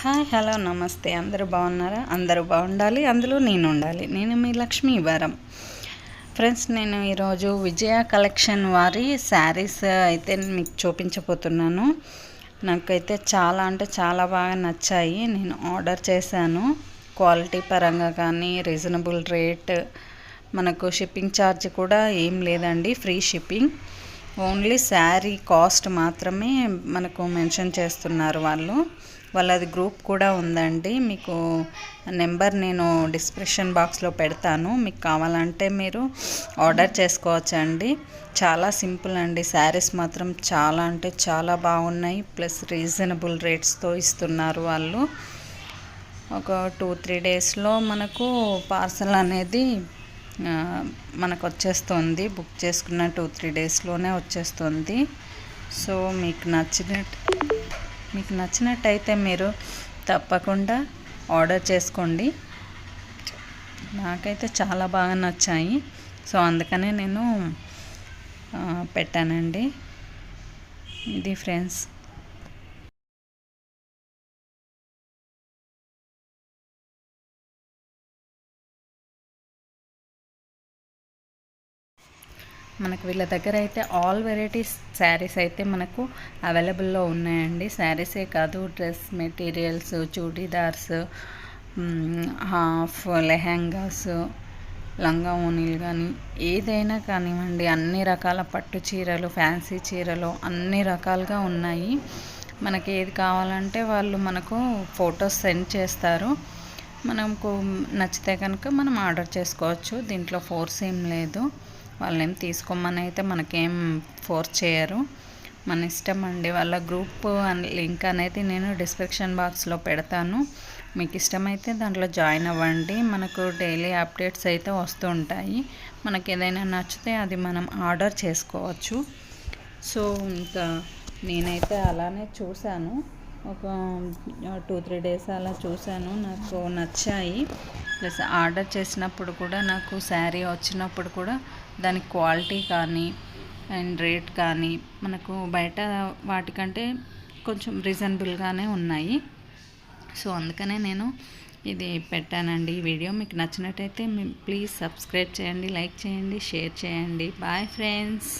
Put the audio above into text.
Hi hello నమస్తే. అందరూ బాగున్నారా? అందరూ బాగుండాలి అందులో నేను ఉండాలి. నేను మీ లక్ష్మీ వరం. ఫ్రెండ్స్ నేను ఈరోజు విజయ కలెక్షన్ వారి శారీస్ అయితే మీకు చూపించబోతున్నాను. నాకైతే చాలా అంటే చాలా బాగా నచ్చాయి. నేను ఆర్డర్ చేశాను. క్వాలిటీ పరంగా కానీ రీజనబుల్ రేట్ మనకు షిప్పింగ్ ఛార్జ్ కూడా ఏం లేదండి free shipping. Only sari cost మాత్రమే మనకు మెన్షన్ చేస్తున్నారు వాళ్ళు. వాళ్ళది గ్రూప్ కూడా ఉందండి. మీకు నెంబర్ నేను డిస్క్రిప్షన్ బాక్స్లో పెడతాను. మీకు కావాలంటే మీరు ఆర్డర్ చేసుకోవచ్చండి. చాలా సింపుల్ అండి. శారీస్ మాత్రం చాలా అంటే చాలా బాగున్నాయి. ప్లస్ రీజనబుల్ రేట్స్తో ఇస్తున్నారు వాళ్ళు. ఒక టూ త్రీ డేస్లో మనకు పార్సల్ అనేది మనకు వచ్చేస్తుంది. బుక్ చేసుకున్న టూ త్రీ డేస్లోనే వచ్చేస్తుంది. సో మీకు నచ్చినట్టు మీకు నచ్చినట్టయితే మీరు తప్పకుండా ఆర్డర్ చేసుకోండి. నాకైతే చాలా బాగా నచ్చాయి. సో అందుకనే నేను పెట్టానండి. ఇది ఫ్రెండ్స్. మనకు వీళ్ళ దగ్గర అయితే ఆల్ వెరైటీస్ శారీస్ అయితే మనకు అవైలబుల్లో ఉన్నాయండి. శారీసే కాదు dress materials churidars half lehengas లంగా ఓనీలు కానీ ఏదైనా కానివ్వండి అన్ని రకాల పట్టు చీరలు ఫ్యాన్సీ చీరలు అన్ని రకాలుగా ఉన్నాయి. మనకి ఏది కావాలంటే వాళ్ళు మనకు ఫొటోస్ సెండ్ చేస్తారు. మనకు నచ్చితే కనుక మనం ఆర్డర్ చేసుకోవచ్చు. దీంట్లో ఫోర్స్ ఏం లేదు. వాళ్ళేం తీసుకోమని అయితే మనకేం ఫోర్స్ చేయరు. మన ఇష్టం అండి. వాళ్ళ గ్రూప్ లింక్ అనేది నేను డిస్క్రిప్షన్ బాక్స్లో పెడతాను. మీకు ఇష్టమైతే దాంట్లో జాయిన్ అవ్వండి. మనకు డైలీ అప్డేట్స్ అయితే వస్తూ ఉంటాయి. మనకి ఏదైనా నచ్చితే అది మనం ఆర్డర్ చేసుకోవచ్చు. సో ఇంకా నేనైతే అలానే చూశాను. ఒక టూ త్రీ డేస్ అలా చూశాను. నాకు నచ్చాయి. ప్లస్ ఆర్డర్ చేసినప్పుడు కూడా నాకు శారీ వచ్చినప్పుడు కూడా దాని క్వాలిటీ కానీ అండ్ రేట్ కానీ మనకు బయట వాటికంటే కొంచెం రీజనబుల్గానే ఉన్నాయి. సో అందుకనే నేను ఇది పెట్టానండి ఈ వీడియో. మీకు నచ్చినట్టయితే ప్లీజ్ సబ్స్క్రైబ్ చేయండి లైక్ చేయండి షేర్ చేయండి. Bye friends.